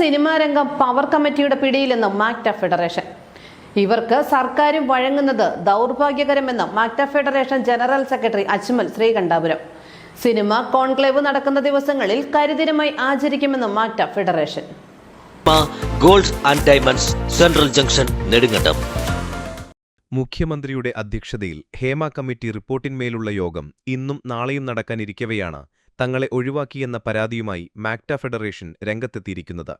Cinema രംഗം power കമ്മിറ്റിയുടെ പിടിയിലെന്ന് MACTA federation. ഇവർക്ക് സർക്കാരും വഴങ്ങുന്നത് ദൗർഭാഗ്യകരമെന്ന് MACTA federation general secretary Ajmal Sreekandapuram. Cinema conclave നടക്കുന്ന ദിവസങ്ങളിൽ കരുതിരമായി ആചരിക്കുമെന്ന് MACTA federation. Gold and diamonds central junction Nedumkandam. മുഖ്യമന്ത്രിയുടെ അധ്യക്ഷതയിൽ ഹേമ കമ്മിറ്റി റിപ്പോർട്ടിന്മേലുള്ള യോഗം ഇന്നും നാളെയും നടക്കാനിരിക്കവെയാണ് തങ്ങളെ ഒഴിവാക്കിയെന്ന പരാതിയുമായി മാക്ട ഫെഡറേഷൻ രംഗത്തെത്തിയിരിക്കുന്നത്.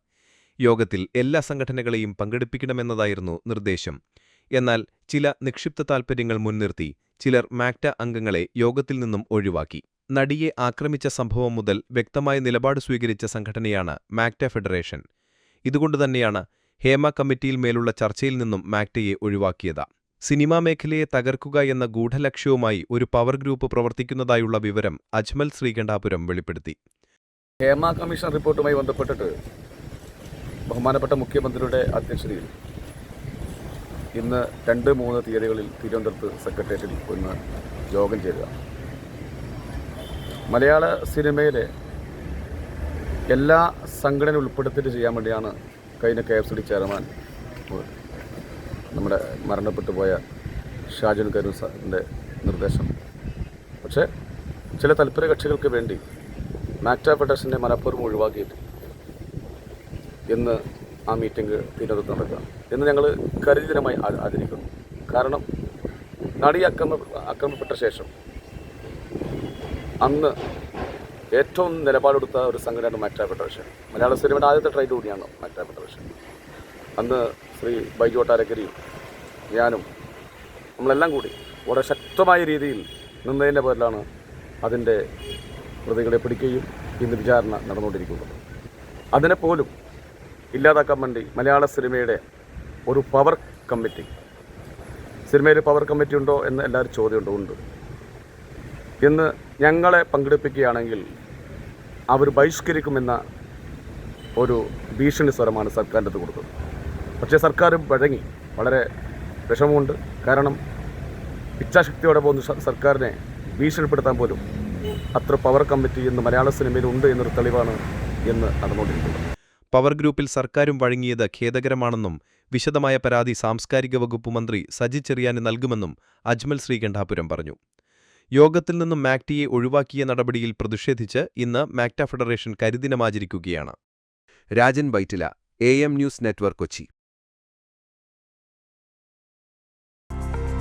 യോഗത്തിൽ എല്ലാ സംഘടനകളെയും പങ്കെടുപ്പിക്കണമെന്നതായിരുന്നു നിർദ്ദേശം. എന്നാൽ ചില നിക്ഷിപ്ത താൽപ്പര്യങ്ങൾ മുൻനിർത്തി ചിലർ മാക്ട അംഗങ്ങളെ യോഗത്തിൽ നിന്നും ഒഴിവാക്കി. നടിയെ ആക്രമിച്ച സംഭവം മുതൽ വ്യക്തമായ നിലപാട് സ്വീകരിച്ച സംഘടനയാണ് മാക്ട ഫെഡറേഷൻ. ഇതുകൊണ്ടുതന്നെയാണ് ഹേമ കമ്മിറ്റിയിൽ മേലുള്ള ചർച്ചയിൽ നിന്നും മാക്ടയെ ഒഴിവാക്കിയത്. സിനിമാ മേഖലയെ തകർക്കുക എന്ന ഗൂഢലക്ഷ്യവുമായി ഒരു പവർ ഗ്രൂപ്പ് പ്രവർത്തിക്കുന്നതായുള്ള വിവരം അജ്മൽ ശ്രീകണ്ഠാപുരം വെളിപ്പെടുത്തി. ഹേമ കമ്മീഷൻ റിപ്പോർട്ടുമായി ബന്ധപ്പെട്ടിട്ട് ബഹുമാനപ്പെട്ട മുഖ്യമന്ത്രിയുടെ അധ്യക്ഷതയിൽ ഇന്ന് രണ്ട് മൂന്ന് തീയതികളിൽ തിരുവനന്തപുരത്ത് സെക്രട്ടേറിയറ്റിൽ ഒന്ന് യോഗം ചേരുക. മലയാള സിനിമയിലെ എല്ലാ സംഘടന ഉൾപ്പെടുത്തിയിട്ട് ചെയ്യാൻ വേണ്ടിയാണ് കഴിഞ്ഞ K F C D chairman നമ്മുടെ മരണപ്പെട്ടു പോയ ഷാജുൽ കരൂർ സാറിന്റെ നിർദ്ദേശം. പക്ഷേ ചില താല്പര്യ കക്ഷികൾക്ക് വേണ്ടി മാക്ട ഫെഡറേഷനെ മനഃപൂർവം ഒഴിവാക്കിയിട്ട് ഇന്ന് ആ മീറ്റിംഗ് തിരുവനന്തപുരത്ത് നടക്കുക എന്ന് ഞങ്ങൾ കരുതിതരമായി ആചരിക്കുന്നു കാരണം നടി അക്രമ അക്രമപ്പെട്ട ശേഷം അന്ന് ഏറ്റവും നിലപാടെടുത്ത ഒരു സംഘടനയാണ് മറ്റാപ്പെട്ട വിഷയം മലയാള സിനിമയുടെ ആദ്യത്തെ ട്രേഡ് കൂടിയാണ് മറ്റാപ്പെട്ട വിഷയം അന്ന് ശ്രീ ബൈജു ഒട്ടാരക്കരിയും ഞാനും നമ്മളെല്ലാം കൂടി വളരെ ശക്തമായ രീതിയിൽ നിന്നതിന്റെ പേരിലാണ് അതിന്റെ പ്രതികളെ പിടിക്കുകയും ഇന്ന് വിചാരണ നടന്നുകൊണ്ടിരിക്കുന്നത്. അതിനെപ്പോലും ഇല്ലാതാക്കാൻ വേണ്ടി മലയാള സിനിമയുടെ ഒരു പവർ കമ്മിറ്റി സിനിമയിൽ പവർ കമ്മിറ്റി ഉണ്ടോ എന്ന് എല്ലാവരും ചോദ്യമുണ്ടോ ഉണ്ട്. ഇന്ന് ഞങ്ങളെ പങ്കെടുപ്പിക്കുകയാണെങ്കിൽ അവർ ബഹിഷ്കരിക്കുമെന്ന ഒരു ഭീഷണി സ്വരമാണ് സർക്കാരിന്റെ അടുത്ത് കൊടുത്തത് പക്ഷേ സർക്കാർ വഴങ്ങി വളരെ വിഷമമുണ്ട്. കാരണം ഇച്ഛാശക്തിയോടെ പോകുന്ന സർക്കാരിനെ ഭീഷണിപ്പെടുത്താൻ പോലും അത്ര പവർ കമ്മിറ്റി ഇന്ന് മലയാള സിനിമയിൽ ഉണ്ട് എന്നൊരു തെളിവാണ് എന്ന് നടന്നുകൊണ്ടിരിക്കുന്നത്. പവർ ഗ്രൂപ്പിൽ സർക്കാരും വഴങ്ങിയത് ഖേദകരമാണെന്നും വിശദമായ പരാതി സാംസ്കാരിക വകുപ്പ് മന്ത്രി സജി ചെറിയാന് നൽകുമെന്നും അജ്മൽ ശ്രീകണ്ഠാപുരം പറഞ്ഞു. യോഗത്തിൽ നിന്നും മാക്ടിയെ ഒഴിവാക്കിയ നടപടിയിൽ പ്രതിഷേധിച്ച് ഇന്ന് MACTA federation കരിദിനമാചരിക്കുകയാണ്. Rajan Vyttila A news network Kochi.